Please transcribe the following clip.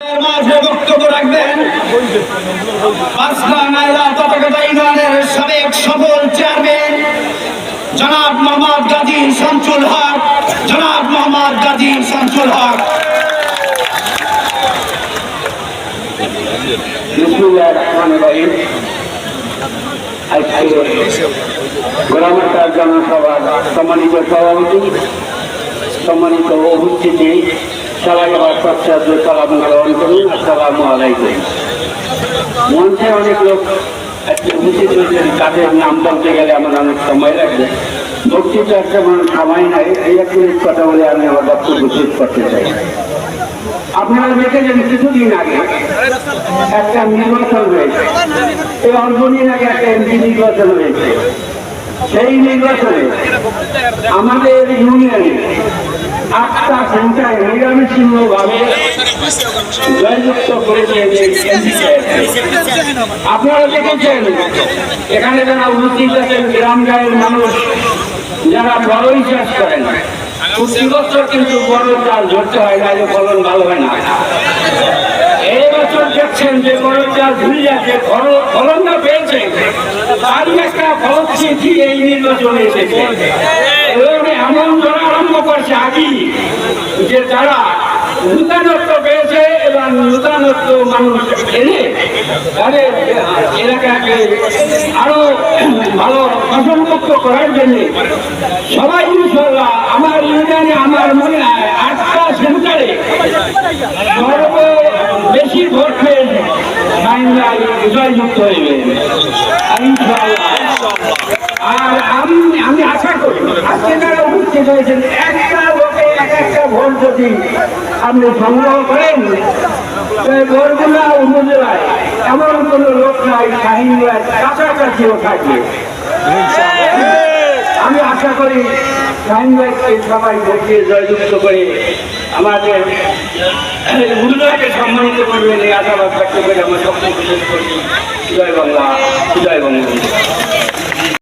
মাঝে বক্তব্য রাখবেন। পাঁচলা নাইলা তথাগত ইউনিয়নের সাবেক সফল চেয়ারম্যান জনাব মোহাম্মদ গাজী শামসুল হক। জনাব মোহাম্মদ গাজী শামসুল হক। গোলামাতার জনসভার সম্মানিত সভাপতি, সম্মানিত উপস্থিতি সবাই আবার সচ্ছাদ্র সালাম গ্রহণ করুন আসসালামু আলাইকুম। মঞ্চে অনেক লোক উপস্থিত নাম বলতে গেলে আমার অনেক সময় লাগবে। বক্তৃতার যেমন সময় নাই, এই কথা বলে আমি আমার বক্তব্য শেষ করতে চাই। আপনারা দেখেছেন, কিছুদিন আগে একটা নির্বাচন হয়েছে। এই অল্প দিন আগে একটা এমপি নির্বাচন হয়েছে। সেই নির্বাচনে আমাদের ইউনিয়নে আটটা সেন্টারে নিরামিষিন্ন ভাবে জয়যুক্ত করেছে আপনারা এখানে যারা উপস্থিত আছেন, গ্রাম গায়ের মানুষ, যারা বড়ই চাষ করেন, প্রতি বছর কিন্তু বড় চাল ধরতে হয় না ফলন ভালো হয় না। এই দেখছেন যে বড় চাল ধুয়ে যাচ্ছে ফলন- ফলনটা পেয়েছে। তারই একটা কি এই নির্বাচনে এসেছে। এমন ধরা আরম্ভ করছে আগি যে তারা নূতনত্ব পেয়েছে এবং নূতনত্ব মানুষ এনে তাদের এলাকাকে আরও ভালো ফসলমুক্ত করার জন্য সবাই ইনশাল্লাহ আমার ইউনিয়নে আমার মনে হয় আটটা সেন্টারে সর্ব বেশি ভোট পেয়ে আর আমি আমি আশা করি আজকে যারা উপস্থিত হয়েছেন, একটা লোকে এক একটা ভোট যদি আপনি সংগ্রহ করেন ভোটগুলো উপজেলায় এমন কোন লোক নাই শাহিনরাজ কাছাকাছিও থাকে। আমি আশা করি শাহিনরাজকে সবাই ভোট দিয়ে জয়যুক্ত করে আমাদের গুরুজনকে সম্মানিত করবেন, এই আশাবাদ ব্যক্ত করে আমার করছি। জয় বাংলা, জয় বঙ্গবন্ধু।